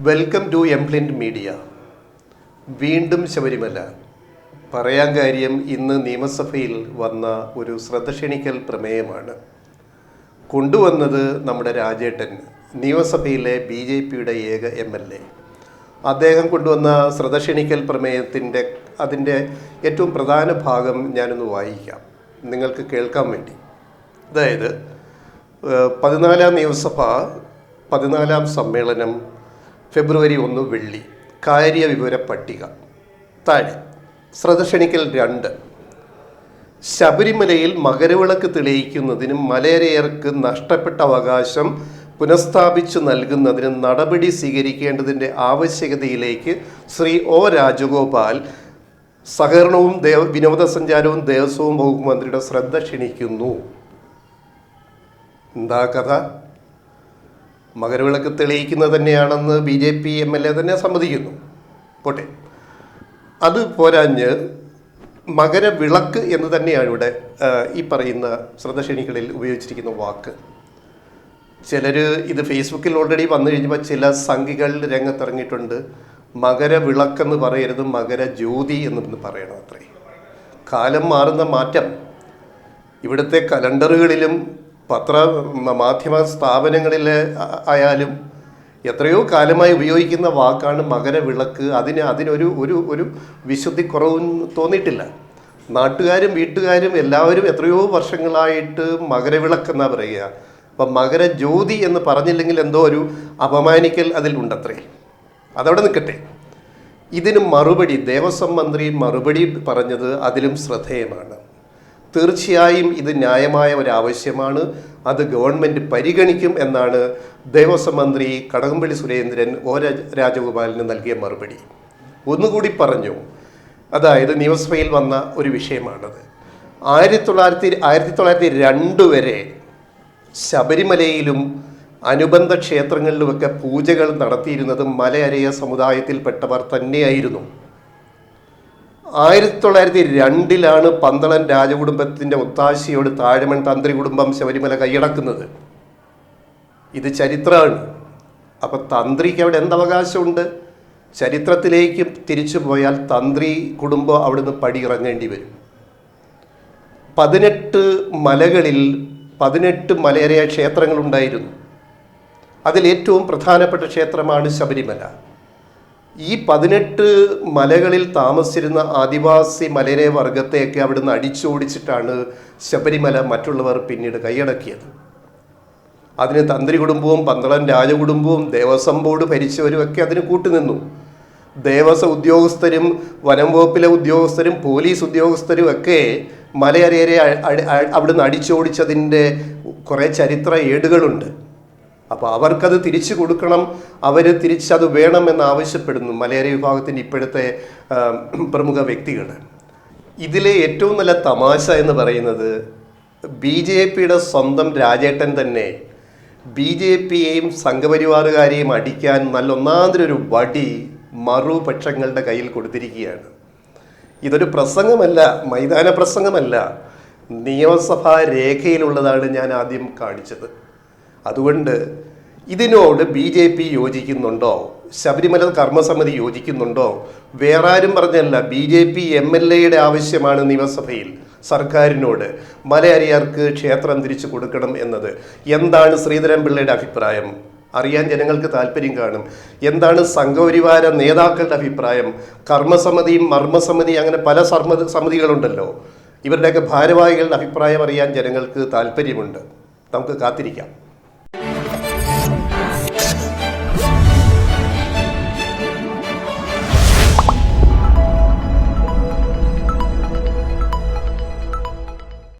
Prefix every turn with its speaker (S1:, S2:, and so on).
S1: Welcome to എംപ്ലിന്റ് media വീണ്ടും ശബരിമല. പറയാൻ കാര്യം ഇന്ന് നിയമസഭയിൽ വന്ന ഒരു ശ്രദ്ധ ക്ഷണിക്കൽ പ്രമേയമാണ്. കൊണ്ടുവന്നത് നമ്മുടെ രാജേട്ടൻ നിയമസഭയിലെ ബി ജെ പിയുടെ ഏക എം എൽ എ. അദ്ദേഹം കൊണ്ടുവന്ന ശ്രദ്ധ ക്ഷണിക്കൽ പ്രമേയത്തിന്റെ അതിന്റെ ഏറ്റവും പ്രധാന ഭാഗം ഞാനൊന്ന് വായിക്കാം. നിങ്ങൾക്ക് കേൾക്കാൻ വേണ്ടി. അതായത് പതിനാലാം നിയമസഭ പതിനാലാം സമ്മേളനം ഫെബ്രുവരി ഒന്ന് വെള്ളി. കാര്യ വിവര പട്ടിക താഴെ. ശ്രദ്ധക്ഷണിക്കൽ രണ്ട്. ശബരിമലയിൽ മകരവിളക്ക് തെളിയിക്കുന്നതിനും മലയരയർക്ക് നഷ്ടപ്പെട്ട അവകാശം പുനഃസ്ഥാപിച്ചു നൽകുന്നതിനും നടപടി സ്വീകരിക്കേണ്ടതിന്റെ ആവശ്യകതയിലേക്ക് ശ്രീ ഒ രാജഗോപാൽ സഹകരണവും ദേവ വിനോദസഞ്ചാരവും ദേവസ്വവും വകുപ്പ് മന്ത്രിയുടെ ശ്രദ്ധ ക്ഷണിക്കുന്നു. എന്താ കഥ? മകരവിളക്ക് തെളിയിക്കുന്നത് തന്നെയാണെന്ന് B J P M L A തന്നെ സമ്മതിക്കുന്നു. പോട്ടെ. അത് പോരാഞ്ഞ് മകരവിളക്ക് എന്ന് തന്നെയാണ് ഇവിടെ ഈ പറയുന്ന ശ്രദ്ധ ക്ഷണികളിൽ ഉപയോഗിച്ചിരിക്കുന്ന വാക്ക്. ചിലർ ഇത് ഫേസ്ബുക്കിൽ ഓൾറെഡി വന്നു കഴിഞ്ഞപ്പോൾ ചില സംഘികൾ രംഗത്തിറങ്ങിയിട്ടുണ്ട്. മകരവിളക്കെന്ന് പറയരുത് മകരജ്യോതി എന്ന് പറയണം അത്രേ. കാലം മാറുന്ന മാറ്റം. ഇവിടുത്തെ കലണ്ടറുകളിലും പത്ര മാധ്യമ സ്ഥാപനങ്ങളിൽ ആയാലും എത്രയോ കാലമായി ഉപയോഗിക്കുന്ന വാക്കാണ് മകരവിളക്ക്. അതിന് അതിനൊരു ഒരു ഒരു വിശുദ്ധി കുറവും തോന്നിയിട്ടില്ല. നാട്ടുകാരും വീട്ടുകാരും എല്ലാവരും എത്രയോ വർഷങ്ങളായിട്ട് മകരവിളക്ക് എന്നാ പറയുക. അപ്പം മകരജ്യോതി എന്ന് പറഞ്ഞില്ലെങ്കിൽ എന്തോ ഒരു അപമാനിക്കൽ അതിൽ ഉണ്ടത്രേ. അതവിടെ നിൽക്കട്ടെ. ഇതിന് മറുപടി ദേവസ്വം മന്ത്രി മറുപടി പറഞ്ഞത് അതിലും ശ്രദ്ധേയമാണ്. തീർച്ചയായും ഇത് ന്യായമായ ഒരു ആവശ്യമാണ് അത് ഗവൺമെന്റ് പരിഗണിക്കും എന്നാണ് ദേവസ്വം മന്ത്രി കടകംപള്ളി സുരേന്ദ്രൻ ഒ രാജ- രാജഗോപാലിന് നൽകിയ മറുപടി. ഒന്നുകൂടി പറഞ്ഞു. അതായത് നിയമസഭയിൽ വന്ന ഒരു വിഷയമാണത്. ആയിരത്തി തൊള്ളായിരത്തി ആയിരത്തി തൊള്ളായിരത്തി രണ്ട് വരെ ശബരിമലയിലും അനുബന്ധ ക്ഷേത്രങ്ങളിലുമൊക്കെ പൂജകൾ നടത്തിയിരുന്നത് മലയരയ സമുദായത്തിൽപ്പെട്ടവർ തന്നെയായിരുന്നു. ആയിരത്തി തൊള്ളായിരത്തി രണ്ടിലാണ് പന്തളൻ രാജകുടുംബത്തിന്റെ ഒത്താശയോട് താഴമൺ തന്ത്രി കുടുംബം ശബരിമല കൈയടക്കുന്നത്. ഇത് ചരിത്രമാണ്. അപ്പം തന്ത്രിക്ക് അവിടെ എന്തവകാശമുണ്ട് ചരിത്രത്തിലേക്ക് തിരിച്ചു പോയാൽ തന്ത്രി കുടുംബം അവിടുന്ന് പടിയിറങ്ങേണ്ടി വരും. പതിനെട്ട് മലകളിൽ പതിനെട്ട് മലയരയ ക്ഷേത്രങ്ങളുണ്ടായിരുന്നു. അതിലേറ്റവും പ്രധാനപ്പെട്ട ക്ഷേത്രമാണ് ശബരിമല. ഈ പതിനെട്ട് മലകളിൽ താമസിച്ചിരുന്ന ആദിവാസി മലയരയ വർഗത്തെയൊക്കെ അവിടുന്ന് അടിച്ചോടിച്ചിട്ടാണ് ശബരിമല മറ്റുള്ളവർ പിന്നീട് കൈയടക്കിയത്. അതിന് തന്ത്രി കുടുംബവും പന്തളം രാജകുടുംബവും ദേവസ്വം ബോർഡ് ഭരിച്ചവരും ഒക്കെ അതിന് കൂട്ടുനിന്നു. ദേവസ്വ ഉദ്യോഗസ്ഥരും വനം വകുപ്പിലെ ഉദ്യോഗസ്ഥരും പോലീസ് ഉദ്യോഗസ്ഥരും ഒക്കെ മലയരയരെ അവിടുന്ന് അടിച്ചോടിച്ചതിന്റെ കുറേ ചരിത്ര ഏടുകളുണ്ട്. അപ്പോൾ അവർക്കത് തിരിച്ചു കൊടുക്കണം അവർ തിരിച്ചത് വേണമെന്ന് ആവശ്യപ്പെടുന്നു. മലയാളി വിഭാഗത്തിന്റെ ഇപ്പോഴത്തെ പ്രമുഖ വ്യക്തികൾ. ഇതിലെ ഏറ്റവും നല്ല തമാശ എന്ന് പറയുന്നത് ബി ജെ പിയുടെ സ്വന്തം രാജേട്ടൻ തന്നെ ബി ജെ പിയെയും സംഘപരിവാറുകാരെയും അടിക്കാൻ നല്ല ഒന്നാന്തരൊരു വടി മറുപക്ഷങ്ങളുടെ കയ്യിൽ കൊടുത്തിരിക്കുകയാണ്. ഇതൊരു പ്രസംഗമല്ല മൈതാന പ്രസംഗമല്ല. നിയമസഭാ രേഖയിലുള്ളതാണ് ഞാൻ ആദ്യം കാണിച്ചത്. അതുകൊണ്ട് ഇതിനോട് ബി ജെ പി യോജിക്കുന്നുണ്ടോ? ശബരിമല കർമ്മസമിതി യോജിക്കുന്നുണ്ടോ? വേറെ ആരും പറഞ്ഞല്ല B J P M L എയുടെ ആവശ്യമാണ് നിയമസഭയിൽ സർക്കാരിനോട്. മലയാളിയാർക്ക് ക്ഷേത്രം തിരിച്ചു കൊടുക്കണം എന്നത്. എന്താണ് ശ്രീധരൻപിള്ളയുടെ അഭിപ്രായം? അറിയാൻ ജനങ്ങൾക്ക് താല്പര്യം കാണും. എന്താണ് സംഘപരിവാര നേതാക്കളുടെ അഭിപ്രായം? കർമ്മസമിതിയും മർമ്മസമിതി അങ്ങനെ പല സർമ്മ സമിതികളുണ്ടല്ലോ. ഇവരുടെയൊക്കെ ഭാരവാഹികളുടെ അഭിപ്രായം അറിയാൻ ജനങ്ങൾക്ക് താല്പര്യമുണ്ട്. നമുക്ക് കാത്തിരിക്കാം.